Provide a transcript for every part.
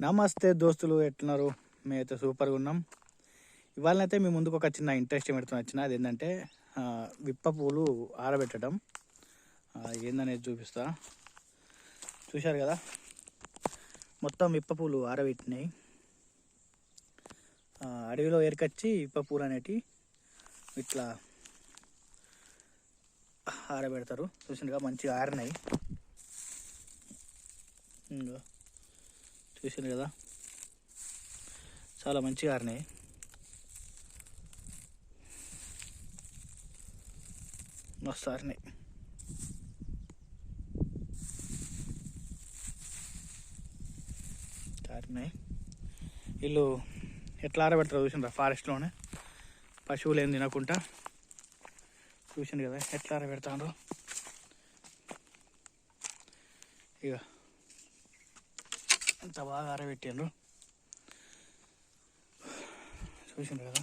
నమస్తే దోస్తులు ఎట్లున్నారు? మేమైతే సూపర్గా ఉన్నాం. ఇవాళనైతే మీ ముందుకు ఒక చిన్న ఇంట్రెస్ట్ పెడుతున్న వచ్చిన. అది ఏంటంటే విప్ప పూలు ఆరబెట్టడం. ఏందనేది చూపిస్తా. చూశారు కదా? మొత్తం విప్ప పూలు ఆరబెట్టినాయి. అడవిలో ఏరికొచ్చి విప్ప పూలు అనేటివి ఇట్లా ఆరబెడతారు. చూసిండగా మంచిగా ఆరినాయి. ఇంకా చూసాను కదా. చాలా మంచిగా ఆరినాయి. మస్తు ఆరినాయి. ఆరినాయి? వీళ్ళు ఎట్లా ఆరబెడతారో చూసిండ్రా ఫారెస్ట్లోనే పశువులు ఏం తినకుండా. చూసిండు కదా ఎట్లా ఆరబెడతాను ఇక అంత బాగా ఆరబెట్టిండ్రు? చూసిండ్రు కదా?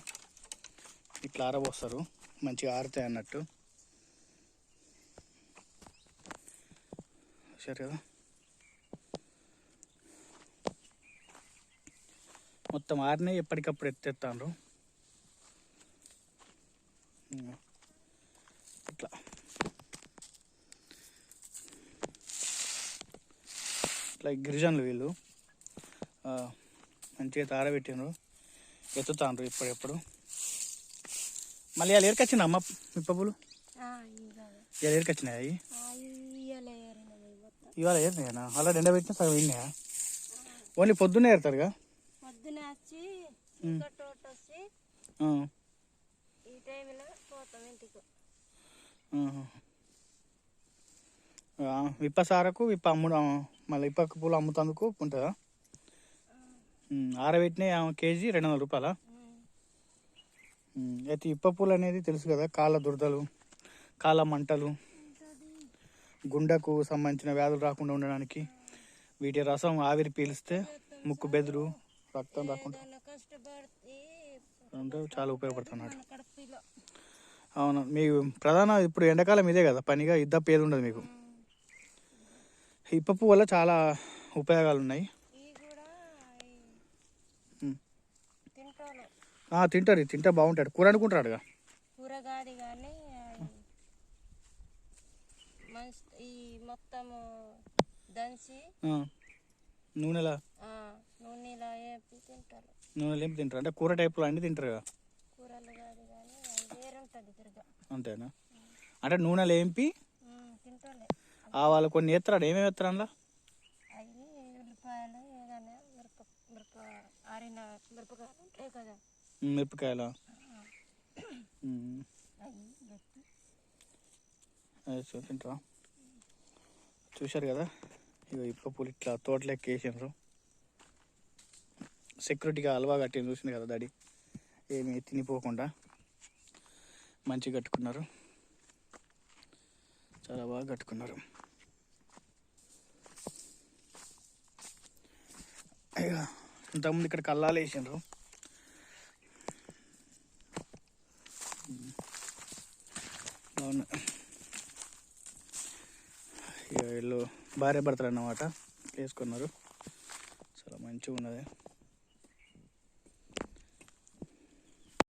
ఇట్లా ఆరబోస్తారు మంచిగా ఆరుతాయి అన్నట్టు. చూసారు కదా? మొత్తం ఆరినాయి ఎప్పటికప్పుడు ఎత్తేస్తాండ్రు ఇట్లా. ఇట్లా గిరిజనులు వీళ్ళు మంచిగా తారబెట్టిండ్రు. ఎత్తుతాండ్రు ఇప్పుడెప్పుడు. మళ్ళీ వాళ్ళు ఏరికొచ్చింది అమ్మ మిప్పబులు? ఇవాళ ఏరికొచ్చినాయి అవి ఇవాళ ఏరినాయనా? అలా ఎండబెట్టిన సగం విన్నాయా ఓన్లీ పొద్దున్నే ఏరుతారుగా? విప్ప సారకు విప్ప అమ్ముడు మళ్ళీ విప్ప పూలు అమ్ముతందుకు ఉంటుందా? ఆరబెట్టిన ఆరబెట్టినాయి కేజీ రెండు వందల రూపాయల? అయితే ఇప్ప పూలు అనేది తెలుసు కదా కాళ్ళ దురదలు కాళ్ళ మంటలు గుండెకు సంబంధించిన వ్యాధులు రాకుండా ఉండడానికి వీటి రసం ఆవిరి పీలిస్తే ముక్కు బెదురు రక్తం రాకుండా అంటే చాలా ఉపయోగపడుతున్నాడు. అవును మీ ప్రధాన ఇప్పుడు ఎండాకాలం ఇదే కదా పనిగా ఇద్దప్ప ఏది ఉండదు మీకు. ఇప్ప పువ్వు వల్ల చాలా ఉపయోగాలు ఉన్నాయి తింటారు తింటే బాగుంటాడు. కూర అనుకుంటాడుగా కూరగాయలు కానీ ఈ మొత్తము దంచి నూనెలా? నూనెలా వేపి తింటారు. నూనె లేపి తింటారు. అంటే కూర టైపులో అన్ని తింటారు కదా? కూరలు కాదు కానీ అది వేరుంటుంది తిరగా. అంతేనా? అంటే నూనె లేంపి తింటాలే. ఆవాలు కొన్ని ఎత్తాడు ఏమేమి ఎత్తారు అందులో? అవి ఉల్లిపాయలు ఏదైనా మిరప మిరప ఆరిన మిరపకాయలు ఉంటాయి కదా. మిరపకాయలు? ఉమ్, అవి పెట్టి అది చూ- తింటారా చూశారు కదా? ఇగో ఇప్ప పూలు ఇట్లా తోటలెక్క వేసిండ్రు. సెక్యూరిటీగా అలవా కట్టింది చూసింది కదా డాడీ? ఏమి తినిపోకుండా మంచిగా కట్టుకున్నారు. చాలా బాగా కట్టుకున్నారు. ఇక ఇంతకుముందు ఇక్కడ కల్లాలు వేసిండ్రు. అవును. వీళ్ళు భార్య భర్తలు అన్నమాట వేసుకున్నారు. చాలా మంచిగా ఉన్నది